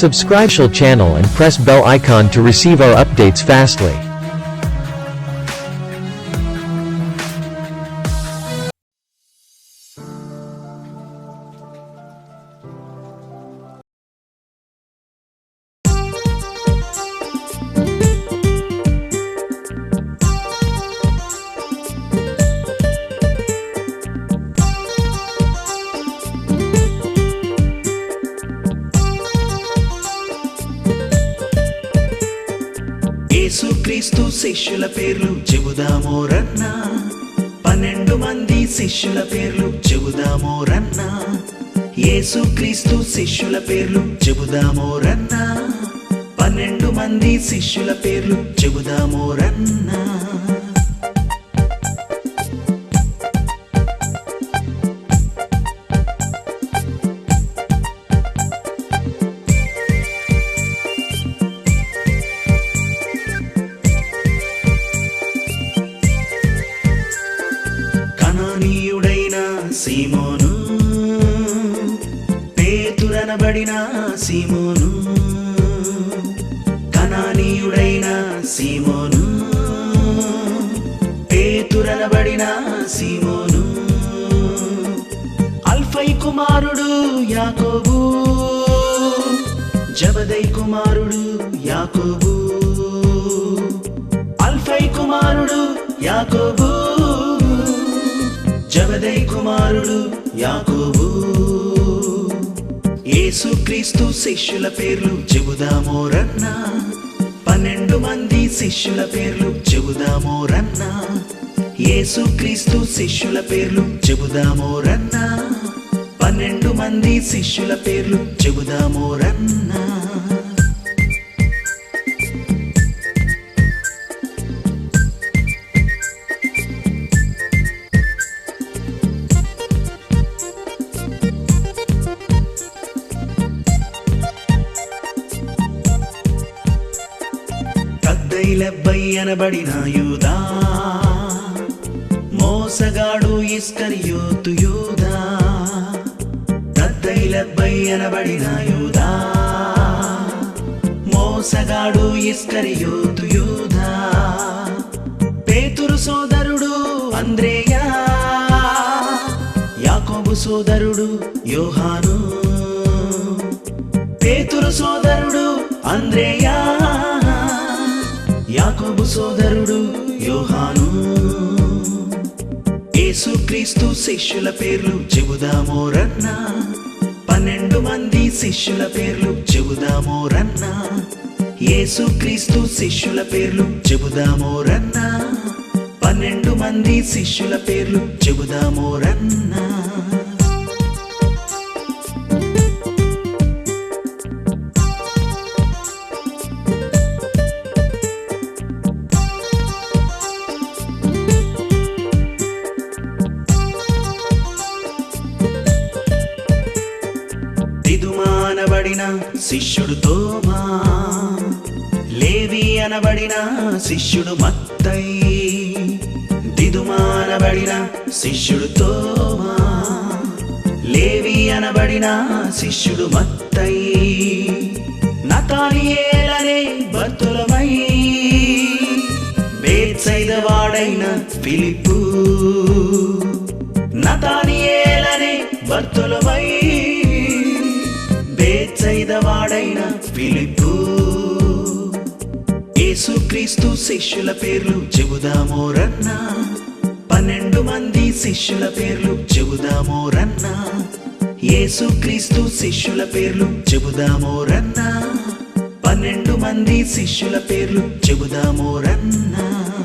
Subscribe channel and press bell icon to receive our updates fastly. క్రీస్తు శిష్యుల పేర్లు చెబుదామో రన్నా. పన్నెండు మంది శిష్యుల పేర్లు చెబుదామో రన్నా. యేసుక్రీస్తు శిష్యుల పేర్లు చెబుదామో రన్నా. పన్నెండు మంది శిష్యుల పేర్లు చెబుదామో రన్నా. సీమోను పేతురనబడిన సీమోను కణనీయుడైన సీమోను పేతురనబడిన సీమోను. అల్ఫై కుమారుడు యాకోబు జబదై కుమారుడు యాకోబు అల్ఫై కుమారుడు యాకోబు. జబదై కుమారుడు యాకోబు. యేసుక్రీస్తు శిష్యుల పేర్లు చెబుదామో రన్నా. పన్నెండు మంది శిష్యుల పేర్లు చెబుదామో రన్నా. యేసుక్రీస్తు శిష్యుల పేర్లు చెబుదామోరన్నా పన్నెండు మంది శిష్యుల పేర్లు చెబుదామో లెబ్బై అనబడిన యూదా. మోసగాడు ఇస్కరియోతు యూదా. తద్దై లెబ్బై అనబడిన యూదా. మోసగాడు ఇస్కరియోతు యూదా. పేతురు సోదరుడు అంద్రేయా. యాకోబు సోదరుడు యోహాను. పేతురు సోదరుడు అంద్రేయా. యాకోబు సోదరుడు యోహాను. యేసుక్రీస్తు శిష్యుల పేర్లు చెబుదామో రన్నా. పన్నెండు మంది శిష్యుల పేర్లు చెబుదామో రన్నా. యేసుక్రీస్తు శిష్యుల పేర్లు చెబుదామో రన్నా. పన్నెండు మంది శిష్యుల పేర్లు చెబుదామో రన్నా. అనబడిన శిష్యుడు తోమా లేవి అనబడిన శిష్యుడు మత్తై. దిదుమానబడిన శిష్యుడు తోమా లేవి అనబడిన శిష్యుడు మత్తై. నతానియేలనే భర్తులమై బేత్సైదవాడైన ఫిలిప్పు. పిలుపు యేసుక్రీస్తు శిష్యుల పేర్లు చెబుదామో రన్నా. పన్నెండు మంది శిష్యుల పేర్లు చెబుదామో రన్నా. యేసుక్రీస్తు శిష్యుల పేర్లు చెబుదామో రన్నా. పన్నెండు మంది శిష్యుల పేర్లు చెబుదామో రన్నా.